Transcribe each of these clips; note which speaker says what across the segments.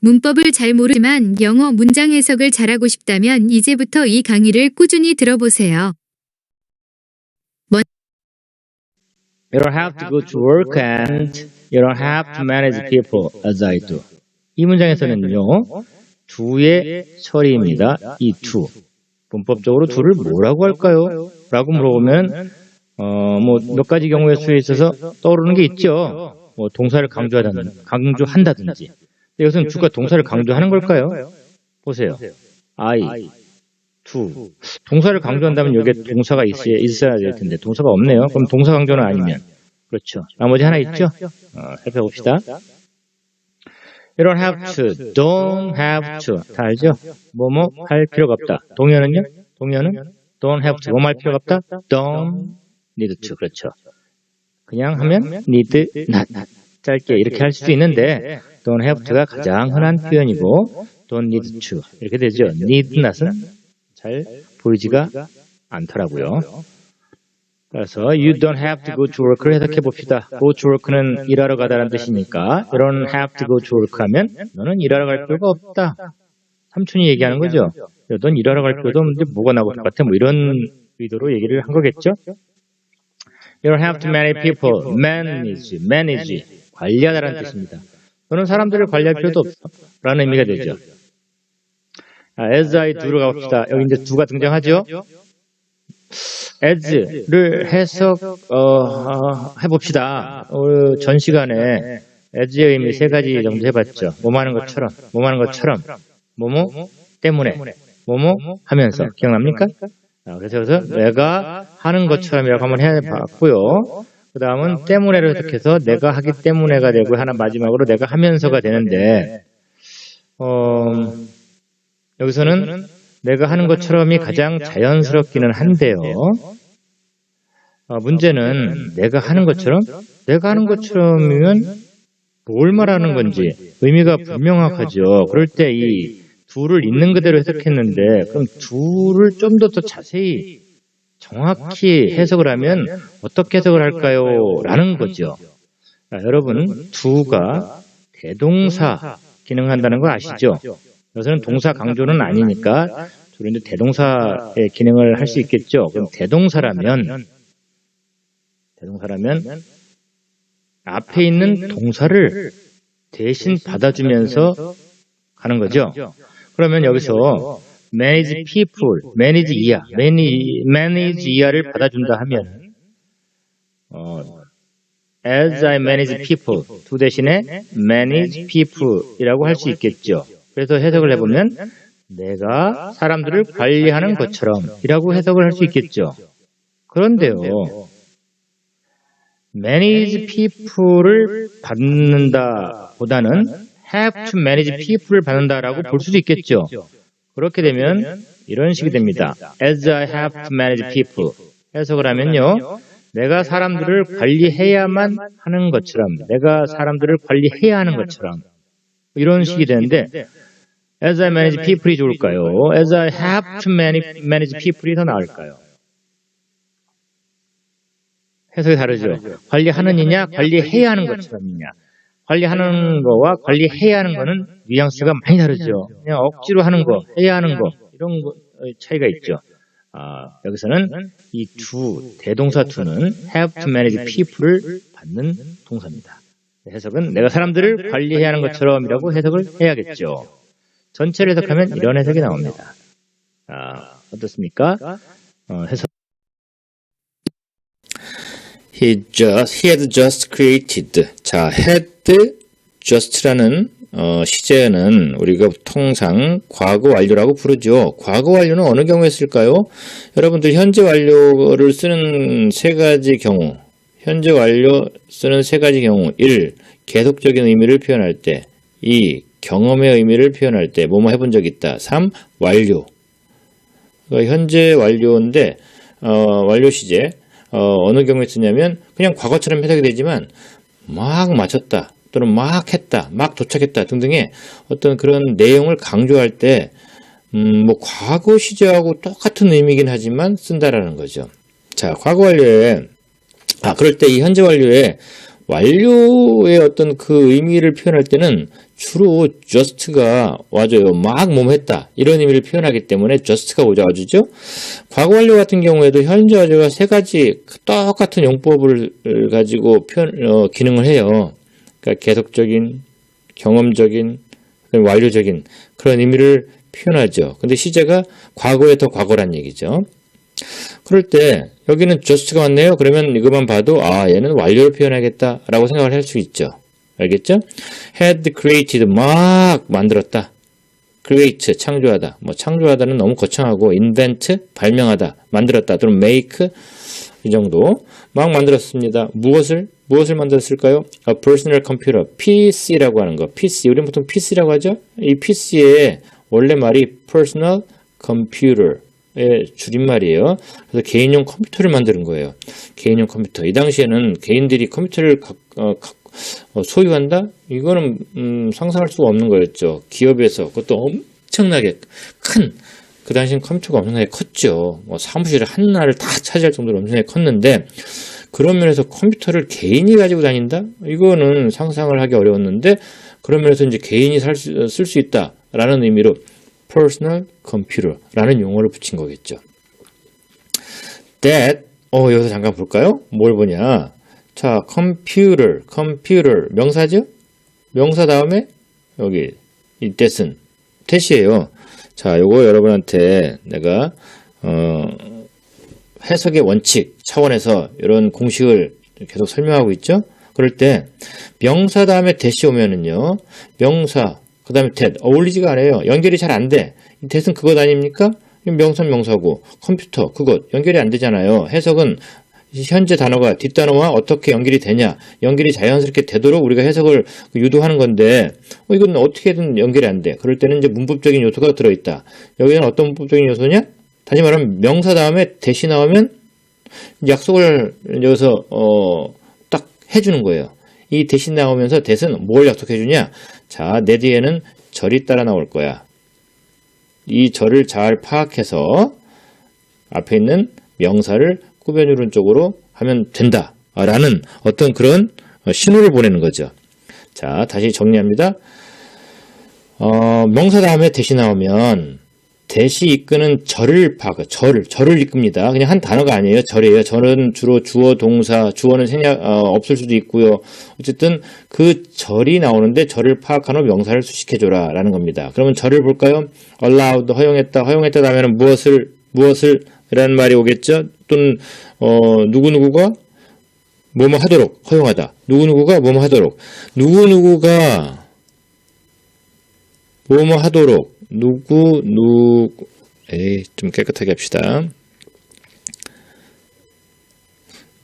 Speaker 1: 문법을 잘 모르지만 영어 문장 해석을 잘하고 싶다면 이제부터 이 강의를 꾸준히 들어보세요.
Speaker 2: You don't have to go to work and you don't have to manage people as I do. 이 문장에서는요, do의 처리입니다. 이 do. 문법적으로 do를 뭐라고 할까요? 라고 물어보면, 어, 뭐, 몇 가지 경우의 수에 있어서 떠오르는 게 있죠. 뭐, 동사를 강조하다든지, 강조한다든지. 여기서는 do가 동사를 강조하는 걸까요? 보세요. I, to. 동사를 강조한다면 여기에 동사가 있어야, 있어야 될 텐데, 동사가 없네요. 그럼 동사 강조는 아니면. 그렇죠. 나머지 하나 있죠? 어, 살펴봅시다. You don't have to, don't have to. 다 알죠? 뭐뭐 할 필요가 없다. 동현은요? 동현은 don't have to. 뭐뭐 할 필요가 없다? don't need to. 그렇죠. 그냥 하면 need not. 짧게 이렇게 할 수도 있는데 don't have to가 가장 흔한 표현이고 don't need to. 이렇게 되죠. need not은 잘 보이지가 않더라고요. 그래서 you don't have to go to work를 해석해 봅시다. go to work는 일하러 가다라는 뜻이니까 you don't have to go to work 하면 너는 일하러 갈 필요가 없다. 삼촌이 얘기하는 거죠. 야, 넌 일하러 갈 필요도 없는데 뭐가 나고 똑같아? 뭐 이런 의도로 얘기를 한 거겠죠. You don't have to manage people. manage, manage. 관리하다라는 뜻입니다. 너는 사람들을 관리할 필요도 없어. 라는 의미가 되죠. 아, as I do로 가봅시다. 여기 이제 do가 등장하죠. as를 해석 어, 어, 해봅시다. 어, 전 시간에 as의 의미 세 가지 정도 해봤죠. 뭐뭐 하는 것처럼, 뭐뭐 하는 것처럼, 뭐뭐 때문에, 뭐뭐 하면서 기억납니까? 아, 그래서 그래서 내가 하는 것처럼이라고 한번 해봤고요. 그 다음은 때문에를 해석해서 내가 하기 때문에가 되고 하나 마지막으로 내가 하면서가 되는데 어, 여기서는 내가 하는 것처럼이 가장 자연스럽기는 한데요. 어, 문제는 내가 하는 것처럼 내가 하는 것처럼이면 뭘 말하는 건지 의미가 불명확하죠. 그럴 때 이 둘을 있는 그대로 해석했는데 그럼 둘을 좀 더 더 자세히 정확히 해석을 하면 어떻게 해석을 할까요? 라는 거죠. 자, 여러분 두가 대동사 기능한다는 거 아시죠? 여기서는 동사 강조는 아니니까 주로 이제 대동사의 기능을 할 수 있겠죠. 그럼 대동사라면 대동사라면 앞에 있는 동사를 대신 받아주면서 가는 거죠. 그러면 여기서 manage people, manage 이하, manage, manage 이하를 받아준다 하면 어, as I manage people 두 대신에 manage people이라고 할 수 있겠죠. 그래서 해석을 해보면 내가 사람들을 관리하는 것처럼 이라고 해석을 할 수 있겠죠. 그런데요. manage people을 받는다 보다는 have to manage people을 받는다라고 볼 수도 있겠죠. 그렇게 되면 이런 식이 됩니다. as I have to manage people 해석을 하면요. 내가 사람들을 관리해야만 하는 것처럼 내가 사람들을 관리해야 하는 것처럼 이런 식이 되는데 as I manage people이 좋을까요? as I have to manage, manage people이 더 나을까요? 해석이 다르죠. 관리하는 이냐, 관리해야 하는 것처럼이냐. 관리하는 거와 관리해야 하는 거는 뉘앙스가 많이 다르죠. 그냥 억지로 하는 거, 해야 하는 거, 이런 거 차이가 있죠. 아, 여기서는 이 두, 대동사 투는 have to manage people을 받는 동사입니다. 해석은 내가 사람들을 관리해야 하는 것처럼이라고 해석을 해야겠죠. 전체를 해석하면 이런 해석이 나옵니다. 아, 어떻습니까? 어, 해석.
Speaker 3: He just, he had just created. 자, had just라는 어, 시제는 우리가 통상 과거 완료라고 부르죠. 과거 완료는 어느 경우에 쓸까요? 여러분들 현재 완료를 쓰는 세 가지 경우, 현재 완료 쓰는 세 가지 경우, 1. 계속적인 의미를 표현할 때, 2. 경험의 의미를 표현할 때, 뭐뭐 해본 적 있다. 3. 완료. 그러니까 현재 완료인데, 어, 완료 시제, 어, 느 경우에 쓰냐면, 그냥 과거처럼 해석이 되지만, 막 마쳤다. 또는 막 했다, 막 도착했다 등등의 어떤 그런 내용을 강조할 때, 음, 뭐, 과거 시제하고 똑같은 의미긴 하지만 쓴다라는 거죠. 자, 과거 완료에, 아, 그럴 때 이 현재 완료에 완료의 어떤 그 의미를 표현할 때는
Speaker 2: 주로 just가 와줘요. 막 몸했다. 이런 의미를 표현하기 때문에 just가 와주죠. 과거 완료 같은 경우에도 현재 완료가 세 가지 똑같은 용법을 가지고 표현, 어, 기능을 해요. 그러니까 계속적인, 경험적인, 완료적인 그런 의미를 표현하죠. 근데 시제가 과거에 더 과거란 얘기죠. 그럴 때 여기는 just가 왔네요. 그러면 이것만 봐도 아 얘는 완료를 표현하겠다라고 생각을 할 수 있죠. 알겠죠? had created 막 만들었다. create 창조하다. 뭐 창조하다는 너무 거창하고 invent 발명하다, 만들었다 또는 make 이 정도 막 만들었습니다. 무엇을 무엇을 만들었을까요? A personal computer, PC라고 하는 거. PC 우리는 보통 PC라고 하죠. 이 PC의 원래 말이 personal computer의 줄임말이에요. 그래서 개인용 컴퓨터를 만드는 거예요. 개인용 컴퓨터. 이 당시에는 개인들이 컴퓨터를 각- 어, 각- 어, 소유한다? 이거는 음, 상상할 수가 없는 거였죠. 기업에서 그것도 엄청나게 큰 그 당시엔 컴퓨터가 엄청나게 컸죠. 뭐 사무실 하나를 다 차지할 정도로 엄청나게 컸는데 그런 면에서 컴퓨터를 개인이 가지고 다닌다? 이거는 상상을 하기 어려웠는데 그런 면에서 이제 개인이 쓸수 있다라는 의미로 personal computer라는 용어를 붙인 거겠죠. that 어 여기서 잠깐 볼까요? 뭘 보냐? 자, computer, computer 명사죠? 명사 다음에 여기 이 that은 that이에요. 자, 요거 여러분한테 내가 어, 해석의 원칙 차원에서 이런 공식을 계속 설명하고 있죠. 그럴 때 명사 다음에 that이 오면은요. 명사 그 다음에 that 어울리지가 않아요. 연결이 잘 안 돼. 이 that은 그것 아닙니까? 명사 명사고 컴퓨터 그것 연결이 안 되잖아요. 해석은 현재 단어가 뒷단어와 어떻게 연결이 되냐 연결이 자연스럽게 되도록 우리가 해석을 유도하는 건데 어, 이건 어떻게든 연결이 안 돼. 그럴 때는 이제 문법적인 요소가 들어있다. 여기는 어떤 문법적인 요소냐? 다시 말하면 명사 다음에 대시 나오면 약속을 여기서 어, 딱 해주는 거예요. 이 대신 나오면서 대신 뭘 약속해주냐? 자, 내 뒤에는 절이 따라 나올 거야. 이 절을 잘 파악해서 앞에 있는 명사를 꾸며주는 쪽으로 하면 된다. 라는 어떤 그런 신호를 보내는 거죠. 자, 다시 정리합니다. 어, 명사 다음에 대시 나오면 대시 이끄는 절을 파악, 절을, 절을 이끕니다. 그냥 한 단어가 아니에요. 절이에요. 절은 주로 주어, 동사, 주어는 생략, 어, 없을 수도 있고요. 어쨌든 그 절이 나오는데 절을 파악하는 명사를 수식해 줘라 라는 겁니다. 그러면 절을 볼까요? allowed, 허용했다, 허용했다 하면 무엇을, 무엇을, 라는 말이 오겠죠? 또는, 어, 누구누구가 뭐뭐 하도록, 허용하다. 누구누구가 뭐뭐 하도록. 누구누구가 뭐뭐 하도록. 누구, 누구, 에이, 좀 깨끗하게 합시다.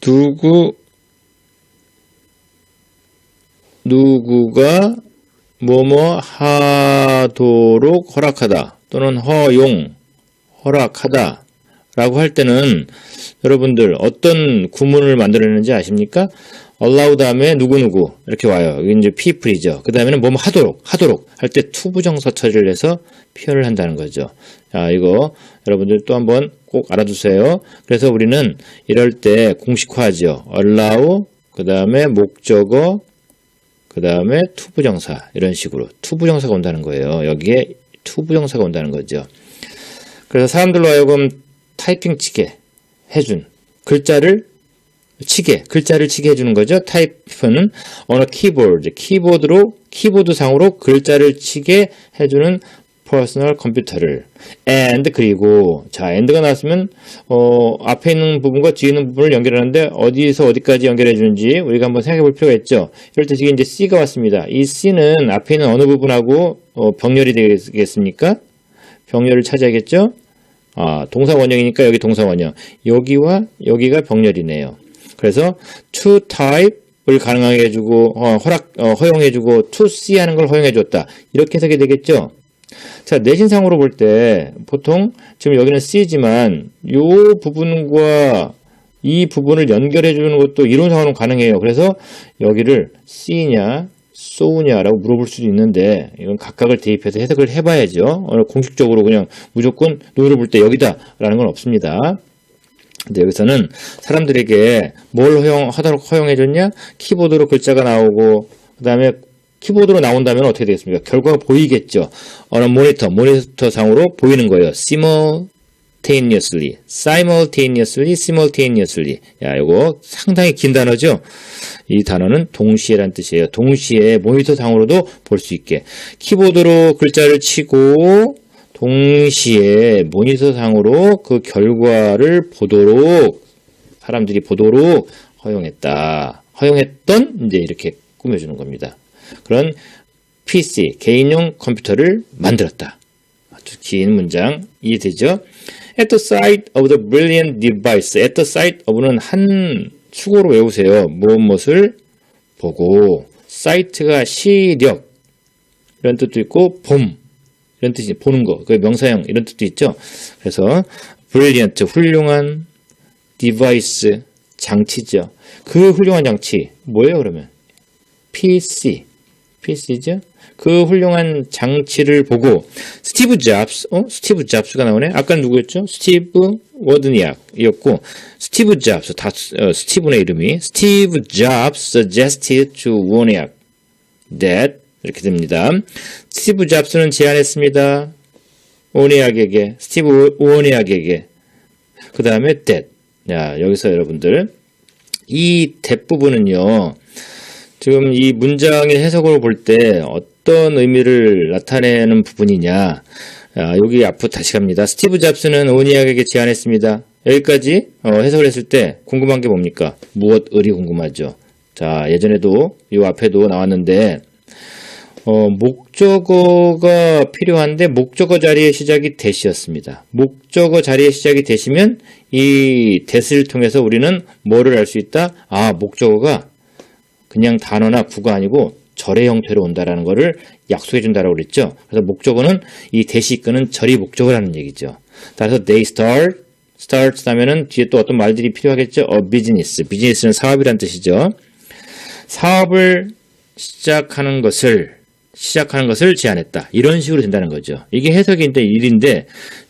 Speaker 2: 누구, 누구가 뭐뭐 하도록 허락하다. 또는 허용, 허락하다. 라고 할 때는 여러분들 어떤 구문을 만들어내는지 아십니까? Allow 다음에 누구누구 이렇게 와요. 이게 이제 people이죠. 그 다음에는 뭐뭐 하도록, 하도록 할 때 투부정사 처리를 해서 표현을 한다는 거죠. 자, 이거 여러분들 또 한번 꼭 알아두세요. 그래서 우리는 이럴 때 공식화하죠. allow, 그 다음에 목적어, 그 다음에 투부정사 이런 식으로 투부정사가 온다는 거예요. 여기에 투부정사가 온다는 거죠. 그래서 사람들로 하여금 타이핑 치게 해준 글자를 치게 글자를 치게 해주는 거죠. 타이프는 어느 키보드 키보드로 키보드 상으로 글자를 치게 해주는 퍼스널 컴퓨터를 and 그리고 자 and가 나왔으면 어, 앞에 있는 부분과 뒤에 있는 부분을 연결하는데 어디서 어디까지 연결해 주는지 우리가 한번 생각해 볼 필요가 있죠. 이럴 때 지금 이제 C가 왔습니다. 이 C는 앞에 있는 어느 부분하고 어, 병렬이 되겠습니까? 병렬을 차지하겠죠. 아, 동사 원형이니까 여기 동사 원형. 여기와 여기가 병렬이네요. 그래서 to type을 가능하게 해주고 어, 허락 어, 허용해주고 to see 하는 걸 허용해줬다. 이렇게 해석이 되겠죠. 자 내신상으로 볼 때 보통 지금 여기는 C지만 이 부분과 이 부분을 연결해 주는 것도 이론상으로는 가능해요. 그래서 여기를 C냐 쏘냐라고 물어볼 수도 있는데 이건 각각을 대입해서 해석을 해봐야죠. 어, 공식적으로 그냥 무조건 노를 볼때 여기다라는 건 없습니다. 근데 여기서는 사람들에게 뭘 허용하도록 허용해줬냐? 키보드로 글자가 나오고 그 다음에 키보드로 나온다면 어떻게 되겠습니까? 결과가 보이겠죠. 어느 모니터, 모니터 상으로 보이는 거예요. simultaneously, simultaneously, simultaneously. 야, 요거 상당히 긴 단어죠? 이 단어는 동시에란 뜻이에요. 동시에 모니터 상으로도 볼 수 있게. 키보드로 글자를 치고 동시에 모니터 상으로 그 결과를 보도록 사람들이 보도록 허용했다. 허용했던 이제 이렇게 꾸며주는 겁니다. 그런 PC 개인용 컴퓨터를 만들었다. 아주 긴 문장 이해되죠? At the sight of the brilliant device. At the sight of는 한 수고로 외우세요. 무엇 무엇을 보고 sight가 시력 이런 뜻도 있고 봄 이런 뜻이 보는 거. 그 명사형 이런 뜻도 있죠. 그래서 brilliant 훌륭한 device 장치죠. 그 훌륭한 장치 뭐예요 그러면? PC PC죠. 그 훌륭한 장치를 보고 스티브 잡스, 어? 스티브 잡스가 나오네. 아까 누구였죠? 스티브 워드니악이었고 스티브 잡스 다 어, 스티브의 이름이 스티브 잡스 suggested to 워니악 that 이렇게 됩니다. 스티브 잡스는 제안했습니다. 오니악에게 스티브 오니악에게 그 다음에 that. 야 여기서 여러분들 이 that 부분은요. 지금 이 문장의 해석을 볼 때 어떤 의미를 나타내는 부분이냐. 아, 여기 앞으로 다시 갑니다. 스티브 잡스는 오니악에게 제안했습니다. 여기까지 어, 해석을 했을 때 궁금한 게 뭡니까? 무엇 을이 궁금하죠. 자, 예전에도 이 앞에도 나왔는데 어, 목적어가 필요한데 목적어 자리의 시작이 대시였습니다. 목적어 자리의 시작이 대시면 이 대시를 통해서 우리는 뭐를 알 수 있다? 아, 목적어가 그냥 단어나 구가 아니고 절의 형태로 온다라는 것을 약속해 준다라고 그랬죠. 그래서 목적어는 이 대시 이끄는 절이 목적어라는 얘기죠. 따라서 they start, start 하면은 뒤에 또 어떤 말들이 필요하겠죠. a business. 비즈니스는 사업이란 뜻이죠. 사업을 시작하는 것을 시작하는 것을 제안했다. 이런 식으로 된다는 거죠. 이게 해석인데 일인데